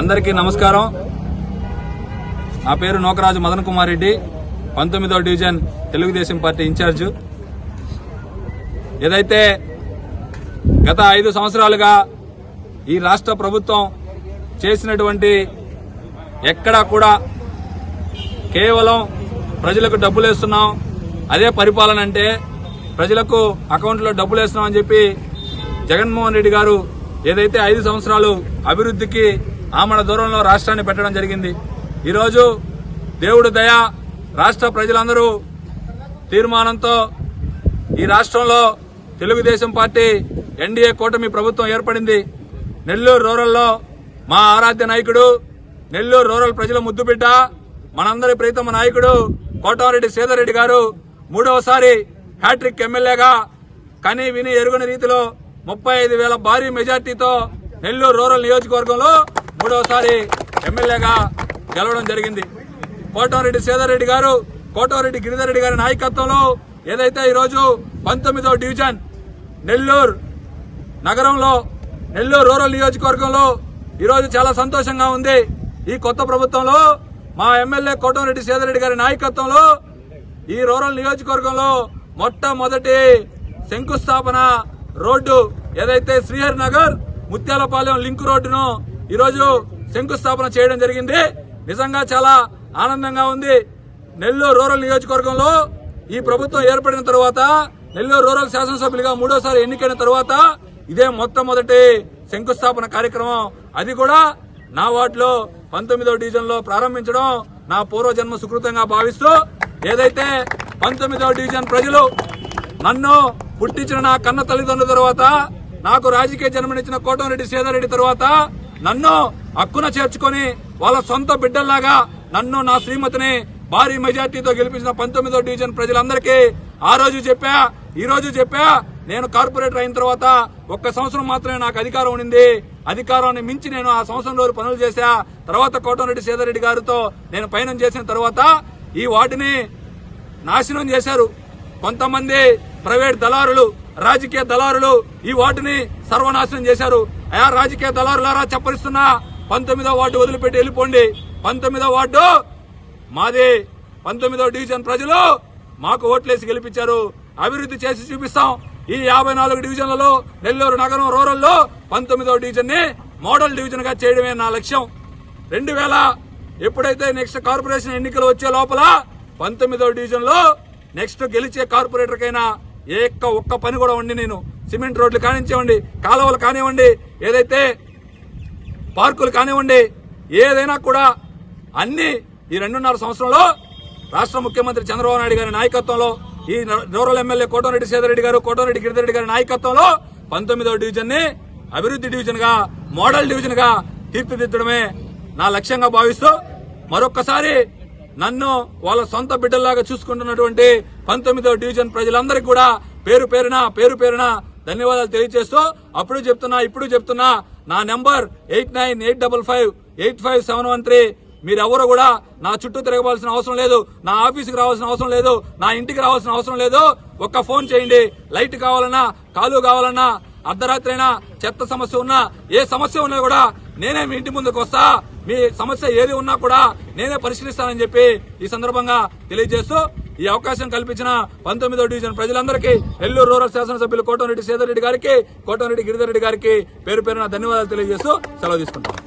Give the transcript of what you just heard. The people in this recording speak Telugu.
అందరికీ నమస్కారం. నా పేరు నోకరాజు మదన్ కుమార్ రెడ్డి పంతొమ్మిదవ డివిజన్ తెలుగుదేశం పార్టీ ఇన్ఛార్జు. ఏదైతే గత ఐదు సంవత్సరాలుగా ఈ రాష్ట్ర ప్రభుత్వం చేసినటువంటి ఎక్కడా కూడా కేవలం ప్రజలకు డబ్బులు వేస్తున్నాం అదే పరిపాలన అంటే ప్రజలకు అకౌంట్లో డబ్బులు వేస్తున్నాం అని చెప్పి జగన్మోహన్ రెడ్డి గారు ఏదైతే ఐదు సంవత్సరాలు అభివృద్ధికి ఆమడ దూరంలో రాష్ట్రాన్ని పెట్టడం జరిగింది. ఈరోజు దేవుడు దయ రాష్ట్ర ప్రజలందరూ తీర్మానంతో ఈ రాష్ట్రంలో తెలుగుదేశం పార్టీ ఎన్డీఏ కూటమి ప్రభుత్వం ఏర్పడింది. నెల్లూరు రూరల్లో మా ఆరాధ్య నాయకుడు నెల్లూరు రూరల్ ప్రజల ముద్దుబిడ్డ మనందరి ప్రీతమ నాయకుడు కోటారెడ్డి సీతారెడ్డి గారు మూడవసారి హ్యాట్రిక్ ఎమ్మెల్యేగా కని విని ఎరుగని రీతిలో ముప్పై ఐదు వేల భారీ మెజార్టీతో నెల్లూరు రూరల్ నియోజకవర్గంలో మూడవసారి ఎమ్మెల్యేగా గెలవడం జరిగింది. కోటమిరెడ్డి సేదారెడ్డి గారు కోటమిరెడ్డి గిరిధర్రెడ్డి గారి నాయకత్వంలో ఏదైతే ఈరోజు పంతొమ్మిదో డివిజన్ నెల్లూరు నగరంలో నెల్లూరు రూరల్ నియోజకవర్గంలో ఈరోజు చాలా సంతోషంగా ఉంది. ఈ కొత్త ప్రభుత్వంలో మా ఎమ్మెల్యే కోటంరెడ్డి సేదరెడ్డి గారి నాయకత్వంలో ఈ రూరల్ నియోజకవర్గంలో మొట్టమొదటి శంకుస్థాపన రోడ్డు ఏదైతే శ్రీహరి నగర్ ముత్యాలపాలెం లింక్ రోడ్డును ఈరోజు శంకుస్థాపన చేయడం జరిగింది. నిజంగా చాలా ఆనందంగా ఉంది. నెల్లూరు రూరల్ నియోజకవర్గంలో ఈ ప్రభుత్వం ఏర్పడిన తర్వాత నెల్లూరు రూరల్ శాసనసభ్యులుగా మూడోసారి ఎన్నికైన తర్వాత ఇదే మొట్టమొదటి శంకుస్థాపన కార్యక్రమం. అది కూడా నా వార్డులో పంతొమ్మిదో డివిజన్లో ప్రారంభించడం నా పూర్వజన్మ సుకృతంగా భావిస్తూ ఏదైతే పంతొమ్మిదో డివిజన్ ప్రజలు నన్ను పుట్టించిన నా కన్న తల్లిదండ్రుల తర్వాత నాకు రాజకీయ జన్మనిచ్చిన కోటమిరెడ్డి సేదారెడ్డి తర్వాత నన్ను హక్కున చేర్చుకొని వాళ్ళ సొంత బిడ్డల్లాగా నన్ను నా శ్రీమతిని భారీ మెజార్టీతో గెలిపించిన పంతొమ్మిదో డివిజన్ ప్రజలందరికీ ఆ రోజు చెప్పా ఈ రోజు చెప్పా నేను కార్పొరేటర్ అయిన తర్వాత ఒక్క సంవత్సరం మాత్రమే నాకు అధికారం ఉండింది. అధికారాన్ని మించి నేను ఆ సంవత్సరం రోజు పనులు చేశా. తర్వాత కోటమిరెడ్డి సీతారెడ్డి గారితో నేను పయనం చేసిన తర్వాత ఈ వాటిని నాశనం చేశారు కొంతమంది. ప్రైవేట్ దళారులు రాజకీయ దళారులు ఈ వార్డుని సర్వనాశనం చేశారు. అయా రాజకీయ దళారులారా చెప్పరిస్తున్నా. పంతొమ్మిదో వార్డు వదిలిపెట్టి వెళ్ళిపోండి. పంతొమ్మిదో వార్డు మాది. పంతొమ్మిదో డివిజన్ ప్రజలు మాకు ఓట్లేసి గెలిపించారు. అభివృద్ధి చేసి చూపిస్తాం. ఈ యాభై నాలుగు డివిజన్లలో నెల్లూరు నగరం రూరల్లో పంతొమ్మిదో డివిజన్ని మోడల్ డివిజన్గా చేయడమే నా లక్ష్యం. రెండు వేల ఎప్పుడైతే నెక్స్ట్ కార్పొరేషన్ ఎన్నికలు వచ్చే లోపల పంతొమ్మిదో డివిజన్లో నెక్స్ట్ గెలిచే కార్పొరేటర్ కైనా ఏ ఒక్క పని కూడా ఉండి నేను. సిమెంట్ రోడ్లు కానివ్వండి కాలువలు కానివ్వండి ఏదైతే పార్కులు కానివ్వండి ఏదైనా కూడా అన్ని ఈ రెండున్నర సంవత్సరంలో రాష్ట్ర ముఖ్యమంత్రి చంద్రబాబు నాయుడు గారి నాయకత్వంలో ఈ రూరల్ ఎమ్మెల్యే కోటరెడ్డి సేదరెడ్డి గారు కోటరెడ్డి గిరిధరెడ్డి గారి నాయకత్వంలో పంతొమ్మిదవ డివిజన్ని అభివృద్ధి డివిజన్గా మోడల్ డివిజన్గా తీర్చిదిద్దడమే నా లక్ష్యంగా భావిస్తూ మరొక్కసారి నన్ను వాళ్ళ సొంత బిడ్డల్లాగా చూసుకుంటున్నటువంటి పంతొమ్మిదవ డివిజన్ ప్రజలందరికీ కూడా పేరు పేరున పేరు పేరున ధన్యవాదాలు తెలియజేస్తూ అప్పుడు చెప్తున్నా ఇప్పుడు చెప్తున్నా. నా number eight nine eight double five eight five seven one three. మీరెవరు కూడా నా చుట్టూ తిరగవలసిన అవసరం లేదు. నా ఆఫీస్కి రావాల్సిన అవసరం లేదు. నా ఇంటికి రావాల్సిన అవసరం లేదు. ఒక్క ఫోన్ చేయండి. లైట్ కావాలన్నా కాలు కావాలన్నా అర్ధరాత్రి అయినా చెత్త సమస్య ఉన్నా ఏ సమస్య ఉన్నా కూడా నేనే మీ ఇంటి ముందుకు వస్తా. మీ సమస్య ఏది ఉన్నా కూడా నేనే పరిష్కరిస్తానని చెప్పి ఈ సందర్భంగా తెలియజేస్తూ ఈ అవకాశం కల్పించిన పంతొమ్మిదో డివిజన్ ప్రజలందరికీ నెల్లూరు రూరల్ శాసనసభ్యులు కోటమిరెడ్డి సీతారెడ్డి గారికి కోటమిరెడ్డి గిరిధర్ రెడ్డి గారికి పేరు పేరున ధన్యవాదాలు తెలియజేస్తూ సెలవు తీసుకుంటాం